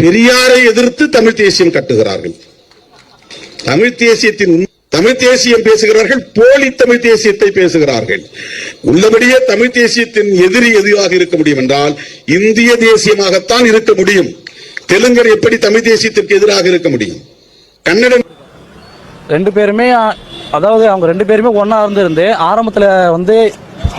பெரியாரை எதிர்த்து தமிழ் தேசியம் கட்டுகிறார்கள். தமிழ் தேசியத்தின் தமிழ் தேசியம் பேசுகிறார்கள் போலி தமிழ் தேசியத்தை பேசுகிறார்கள். உள்ளபடியே தமிழ் தேசியத்தின் எதிரி எதுவாக இருக்க முடியும் என்றால் இந்திய தேசியமாகத்தான் இருக்க முடியும். தெலுங்கர் எப்படி தமிழ் தேசியத்திற்கு எதிராக இருக்க முடியும்? கன்னடன் ரெண்டு பேருமே அதாவது அவங்க ரெண்டு பேருமே ஒன்றா இருந்திருந்து ஆரம்பத்தில் வந்து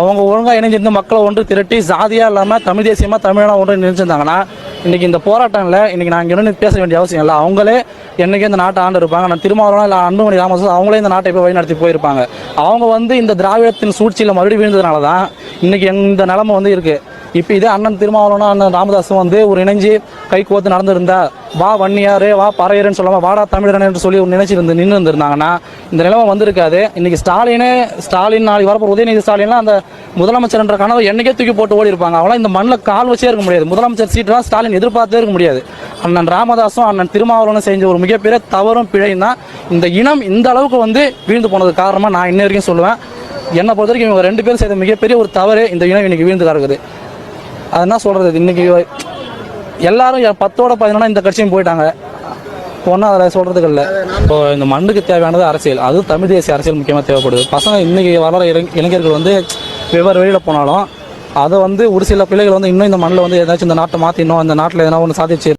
அவங்க ஒழுங்காக இணைஞ்சிருந்து மக்களை ஒன்று திரட்டி சாதியாக இல்லாமல் தமிழ் தேசியமாக தமிழனாக ஒன்று நினைச்சிருந்தாங்கன்னா இன்றைக்கி இந்த போராட்டங்களில் இன்றைக்கி நாங்கள் இருந்து பேச வேண்டிய அவசியம் இல்லை. அவங்களே என்றைக்கே இந்த நாட்டை ஆண்டு இருப்பாங்க. நான் திருமாவளவனா இல்லை அன்புமணி ராமதாஸ் அவங்களே இந்த நாட்டை போய் வழிநடத்தி போயிருப்பாங்க. அவங்க வந்து இந்த திராவிடத்தின் சூழ்ச்சியில் மறுபடியும் விழுந்ததுனால தான் இன்றைக்கி இந்த நிலமை வந்து இருக்குது இப்போ இதே அண்ணன் திருமாவளவனா அண்ணன் ராமதாஸும் வந்து ஒரு இணைஞ்சு கை கோத்து நடந்திருந்தா வா வன்னியாரு வா பறையருன்னு சொல்லாமல் வாடா தமிழரன் என்று சொல்லி ஒரு நினைச்சிருந்து நின்று இருந்திருந்தாங்கன்னா இந்த நிலைமை வந்திருக்காது. இன்னைக்கு ஸ்டாலினே ஸ்டாலின் நாளைக்கு வரப்போ உதயநிதி ஸ்டாலின்லாம் அந்த முதலமைச்சர் என்ற கனவை என்னைக்கே தூக்கி போட்டு ஓடி இருப்பாங்க. அவங்களாம் இந்த மண்ணில் கால் வச்சே இருக்க முடியாது. முதலமைச்சர் சீட்டுலாம் ஸ்டாலின் எதிர்பார்த்தே இருக்க முடியாது. அண்ணன் ராமதாஸும் அண்ணன் திருமாவளவனும் செஞ்ச ஒரு மிகப்பெரிய தவறும் பிழையும் தான் இந்த இனம் இந்த அளவுக்கு வந்து வீழ்ந்து போனது காரணமாக நான் இன்ன வரைக்கும் சொல்லுவேன். என்னை பொறுத்த வரைக்கும் இவங்க ரெண்டு பேரும் செய்த மிகப்பெரிய ஒரு தவறு இந்த இனம் இன்னைக்கு வீழ்ந்து கிடக்குது அது என்ன சொல்கிறது இன்றைக்கி எல்லாரும் பத்தோட பதினொன்னா இந்த கட்சியும் போயிட்டாங்க. ஒன்றும் அதில் சொல்கிறதுக்கு இல்லை. இப்போ இந்த மண்ணுக்கு தேவையானது அரசியல். அது தமிழ் தேசிய அரசியல் முக்கியமாக தேவைப்படுது. பசங்க இன்றைக்கி வளர இளைஞர்கள் வந்து வெவ்வேறு வெளியில் போனாலும் அதை வந்து ஒரு சில பிள்ளைகள் வந்து இன்னும் இந்த மண்ணில் வந்து ஏதாச்சும் இந்த நாட்டை மாற்றினோம் இந்த நாட்டில் எதனா ஒன்று சாதிச்சு